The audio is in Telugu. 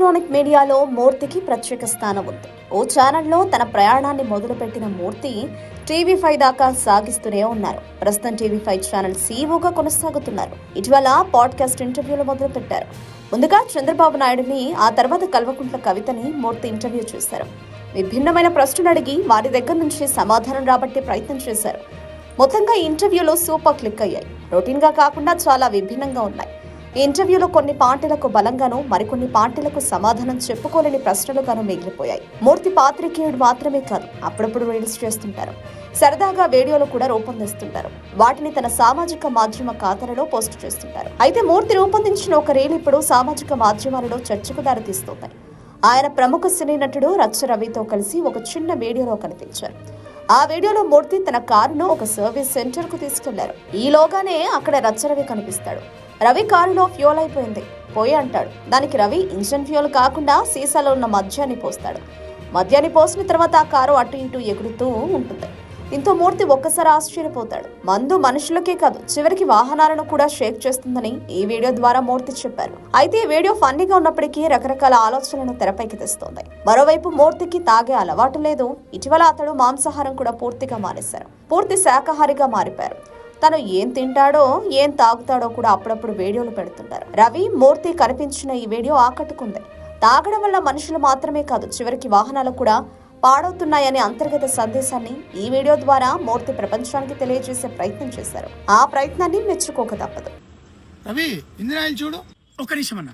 ఎలక్ట్రానిక్ మీడియాలో మూర్తికి ప్రత్యేక స్థానం ఉంది. ఓ ఛానల్లో తన ప్రయాణాన్ని మొదలుపెట్టిన మూర్తి టీవీ ఫైవ్ దాకా సాగిస్తూనే ఉన్నారు. ప్రస్తుతం టీవీ ఫైవ్ ఛానల్ సీఈఓగా కొనసాగుతున్నారు. ఇటీవల పాడ్కాస్ట్ ఇంటర్వ్యూలు మొదలుపెట్టారు. ముందుగా చంద్రబాబు నాయుడుని ఆ తర్వాత కల్వకుంట్ల కవితని మూర్తి ఇంటర్వ్యూ చేశారు. విభిన్నమైన ప్రశ్నలు అడిగి వారి దగ్గర నుంచి సమాధానం రాబట్టే ప్రయత్నం చేశారు. మొత్తంగా ఇంటర్వ్యూలో సూపర్ క్లిక్ అయ్యాయి. రొటీన్గా కాకుండా చాలా విభిన్నంగా ఉన్నాయి. ఇంటర్వ్యూలో కొన్ని పార్టీలకు బలంగాను మరికొన్ని పార్టీలకు సమాధానం చెప్పుకోలేని ప్రశ్నలుగాను మిగిలిపోయాయి. మూర్తి పాత్రికేయుడు మాత్రమే కాదు అప్పుడప్పుడు రీల్స్ చేస్తుంటారు. సరదాగా వీడియోలు కూడా రూపొందిస్తుంటారు. వాటిని తన సామాజిక మాధ్యమ ఖాతాలలో పోస్ట్ చేస్తుంటారు. అయితే మూర్తి రూపొందించిన ఒక రీల్ ఇప్పుడు సామాజిక మాధ్యమాలలో చర్చకు దారితీస్తోంది. ఆయన ప్రముఖ సినీ నటుడు రచ్చ రవితో కలిసి ఒక చిన్న వీడియోలో కనిపించారు. ఆ వీడియోలో మూర్తి తన కారును ఒక సర్వీస్ సెంటర్కు తీసుకెళ్ళారు. ఈలోగానే అక్కడ రచ్చరవి కనిపిస్తాడు. రవి కారులో ఫ్యూల్ అయిపోయింది. పోయి అంటాడు. దానికి రవి ఇంజన్ ఫ్యూల్ కాకుండా సీసాలో ఉన్న మద్యాన్ని పోస్తాడు. మద్యాన్ని పోసిన తర్వాత ఆ కారు అటు ఇటు ఎగురుతూ ఉంటుంది. దీంతో మూర్తి ఒక్కసారి ఆశ్చర్యపోతాడు. మందు మనుషులకే కాదు చివరికి వాహనాలను కూడా షేక్ చేస్తుందని ఈ వీడియో ద్వారా మూర్తి చెప్పారు. అయితే ఈ వీడియో ఫన్నీగా ఉన్నప్పటికీ రకరకాల ఆలోచనలను తెరపైకి తెస్తోంది. మరోవైపు మూర్తికి తాగే అలవాటు లేదు ఇటీవల అతడు మాంసాహారం కూడా పూర్తిగా మానేశారు. పూర్తి శాకాహారిగా మారిపారు తను ఏం తింటాడో ఏం తాగుతాడో కూడా అప్పుడప్పుడు వీడియోలు పెడుతుంటారు. రవి మూర్తి కనిపించిన ఈ వీడియో ఆకట్టుకుంది. తాగడం వల్ల మనుషులు మాత్రమే కాదు చివరికి వాహనాలు కూడా పాడవుతున్నాయనే అంతర్గత సందేశాన్ని ఈ వీడియో ద్వారా మూర్తి ప్రపంచానికి తెలియజేసే ప్రయత్నం చేశారు. ఆ ప్రయత్నాన్ని మెచ్చుకోక తప్పదు. రవి ఇందిరా చూడు. ఒక్క నిమిషం అన్నా.